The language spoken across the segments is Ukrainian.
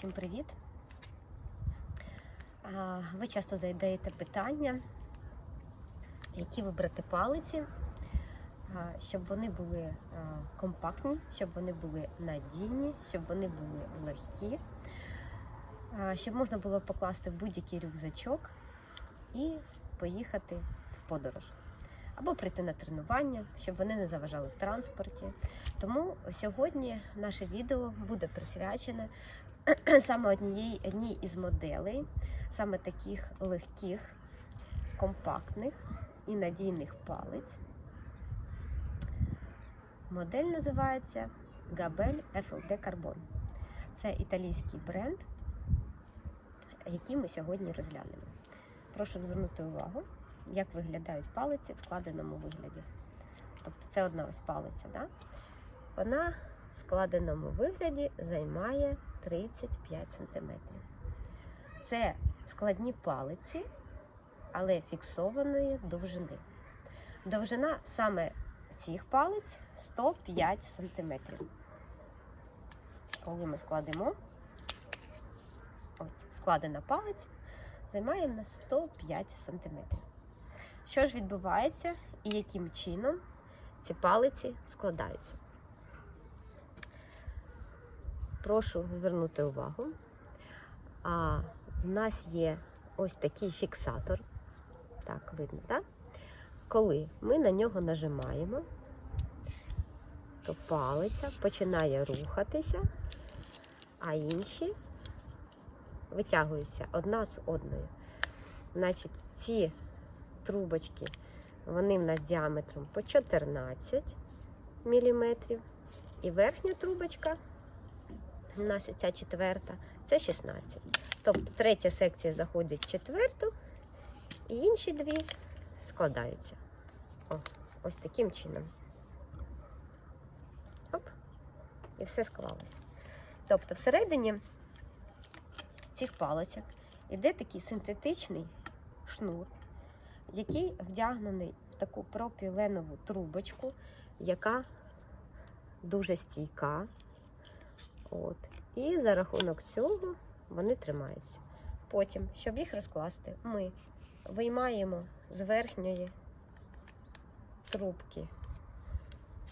Всім привіт! Ви часто задаєте питання, які вибрати палиці, щоб вони були компактні, щоб вони були надійні, щоб вони були легкі, щоб можна було покласти в будь-який рюкзачок і поїхати в подорож. Або прийти на тренування, щоб вони не заважали в транспорті. Тому сьогодні наше відео буде присвячене саме однієї одній із моделей, саме таких легких, компактних і надійних палиць. Модель називається Gabel FLD Carbon. Це італійський бренд, який ми сьогодні розглянемо. Прошу звернути увагу, як виглядають палиці в складеному вигляді. Тобто це одна ось палиця. Да? Вона в складеному вигляді займає 35 см. Це складні палиці, але фіксованої довжини. Довжина саме цих палиць 105 см. Коли ми складемо, ось, складена палиця займає в нас 105 см. Що ж відбувається і яким чином ці палиці складаються? Прошу звернути увагу. А в нас є ось такий фіксатор. Так, видно, так? Коли ми на нього нажимаємо, то палиця починає рухатися, а інші витягуються одна з одною. Значить, ці трубочки, вони в нас діаметром по 14 мм. І верхня трубочка нас ця четверта, це 16. Тобто третя секція заходить в четверту, і інші дві складаються. О, ось таким чином. Оп, і все склалося. Тобто, всередині цих паличок іде такий синтетичний шнур, який вдягнений в таку пропіленову трубочку, яка дуже стійка. От. І за рахунок цього вони тримаються. Потім, щоб їх розкласти, ми виймаємо з верхньої трубки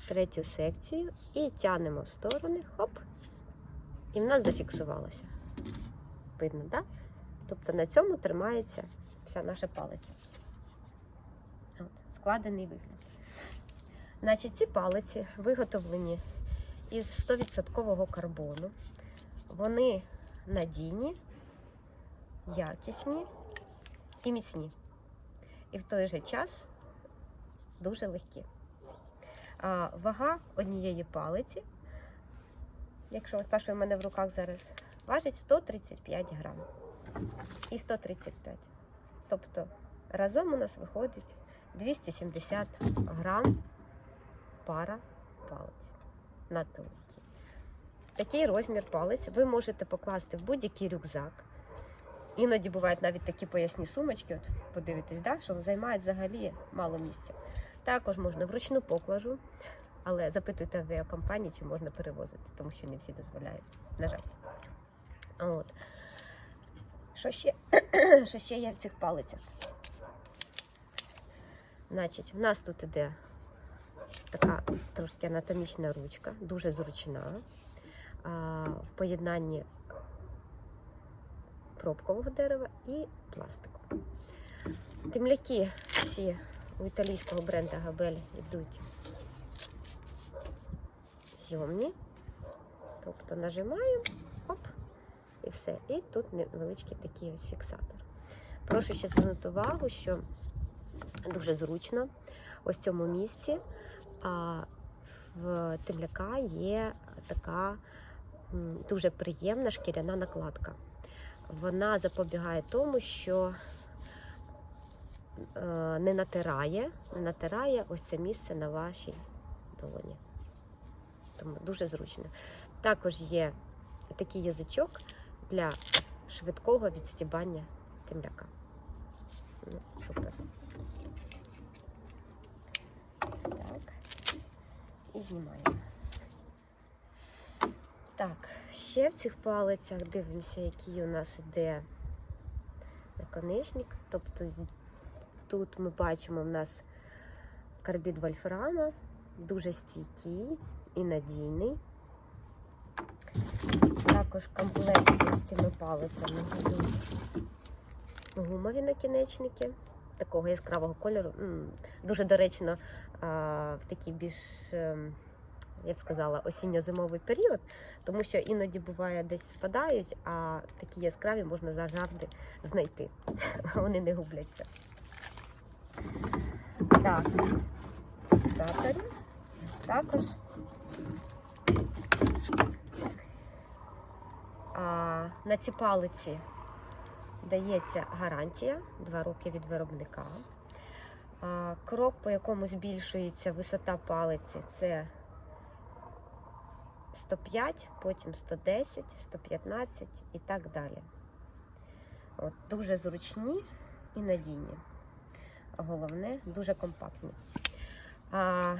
третю секцію і тянемо в сторони, хоп, і в нас зафіксувалося. Видно, так? Да? Тобто на цьому тримається вся наша палиця. От, складений вигляд. Значить, ці палиці виготовлені із 100% карбону. Вони надійні, якісні і міцні. І в той же час дуже легкі. А вага однієї палиці, якщо та, що в мене в руках зараз, важить 135 грам. І 135. Тобто разом у нас виходить 270 грам пара палиць на тонкі. Такий розмір палець ви можете покласти в будь-який рюкзак. Іноді бувають навіть такі поясні сумочки, от подивитесь, да, що займають взагалі мало місця. Також можна вручну поклажу, але запитуйте в авіакомпанії, чи можна перевозити, тому що не всі дозволяють. На жаль. От. Що ще, що ще є в цих палицях? Значить, в нас тут іде така трошки анатомічна ручка, дуже зручна. В поєднанні пробкового дерева і пластику. Темляки всі у італійського бренда Габель йдуть зйомні. Тобто нажимаємо, оп, і все. І тут невеличкий такий ось фіксатор. Прошу ще звернути увагу, що дуже зручно ось в цьому місці. А в темляка є така дуже приємна шкіряна накладка. Вона запобігає тому, що е, не натирає, не натирає ось це місце на вашій долоні. Тому дуже зручно. Також є такий язичок для швидкого відстібання темляка. Ну, Супер. Так. І знімаємо. Так, ще в цих палицях дивимося, який у нас іде наконечник. Тобто тут ми бачимо в нас карбід вольфрама, дуже стійкий і надійний. Також в з цими палицями йдуть гумові накінечники такого яскравого кольору. Дуже доречно в такий більш, ем, я б сказала, осінньо-зимовий період, тому що іноді буває десь спадають, а такі яскраві можна завжди знайти. Вони не губляться. Так, фіксаторі. Також а, на ці палиці дається гарантія 2 роки від виробника. Крок, по якому збільшується висота палиці, це 105, потім 110, 115 і так далі. От, дуже зручні і надійні. Головне, дуже компактні. А,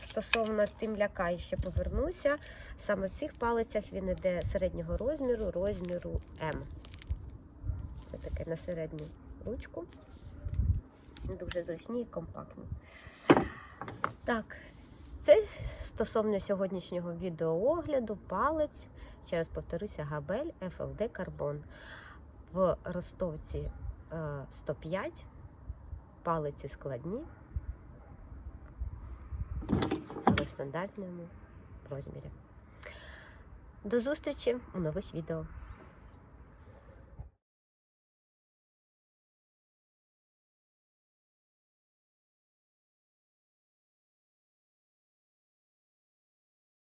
стосовно тимляка ще повернуся. Саме в цих палицях він іде середнього розміру, розміру М. Це таке на середню ручку. Дуже зручні і компактні. Так, це стосовно сьогоднішнього відеоогляду палець, ще раз повторюся, габель FLD Carbon. В ростовці е, 105, палиці складні, в стандартному розмірі. До зустрічі у нових відео.